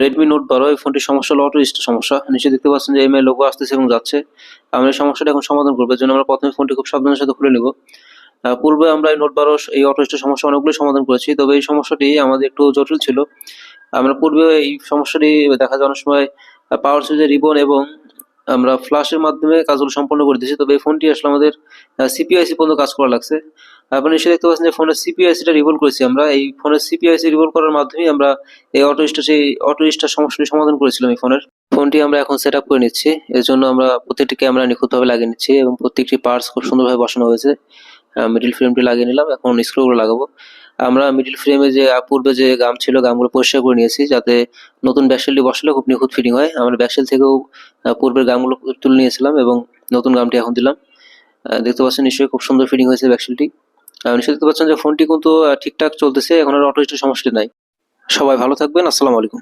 Redmi note বারো, এই ফোনটির সমস্যা হলো অটো ইস্ট সমস্যা। নিচে দেখতে পাচ্ছেন যে এমআই লোগো আসতেছে এবং যাচ্ছে। আমরা এই সমস্যাটা এখন সমাধান করব জন্য আমরা প্রথমে ফোনটি খুব সাবধানের সাথে খুলে নেব। পূর্বে আমরা এই নোট বারো, এই অটো ইস্টের সমস্যা অনেকগুলো সমাধান করেছি, তবে এই সমস্যাটি আমাদের একটু জটিল ছিল। আমরা পূর্বে এই সমস্যাটি দেখা যাওয়ার সময় পাওয়ার সুইচের রিবন এবং আমরা ফ্ল্যাশের মাধ্যমে কাজগুলো সম্পন্ন করে দিয়েছি। তবে এই ফোনটি আসলে আমাদের সিপিআইসি পর্যন্ত কাজ করা লাগছে। আপনি নিশ্চয়ই দেখতে পাচ্ছেন যে ফোনের সিপিআইসিটা রিভল করেছি আমরা। এই ফোনের সিপিআইসি রিভল করার মাধ্যমে আমরা এই অটো স্টার সেই অটো স্টার সমস্যাটি সমাধান করেছিলাম এই ফোনের। ফোনটি আমরা এখন সেট আপ করে নিচ্ছি। এর জন্য আমরা প্রত্যেকটি ক্যামেরা নিখুঁতভাবে লাগিয়ে নিচ্ছি এবং প্রত্যেকটি পার্টস খুব সুন্দরভাবে বসানো হয়েছে। মিডিল ফ্রেমটি লাগিয়ে নিলাম এখন স্ক্রুগুলো লাগাবো। আমরা মিডিল ফ্রেমে যে পূর্বে যে গাম ছিল গামগুলো পরিষ্কার করে নিয়েছি যাতে নতুন ব্যাকশেলটি বসালে খুব নিখুঁত ফিটিং হয়। আমরা ব্যাকশেল থেকেও পূর্বের গামগুলো তুলে নিয়েছিলাম এবং নতুন গামটি এখন দিলাম। দেখতে পাচ্ছেন নিশ্চয়ই খুব সুন্দর ফিটিং হয়েছে ব্যাকশেলটি আহ, নিশ্চয়ই দেখতে পাচ্ছেন যে ফোনটি কিন্তু ঠিকঠাক চলতেছে এখন আর অটো সমস্যাটি নাই। সবাই ভালো থাকবেন আসসালামু আলাইকুম।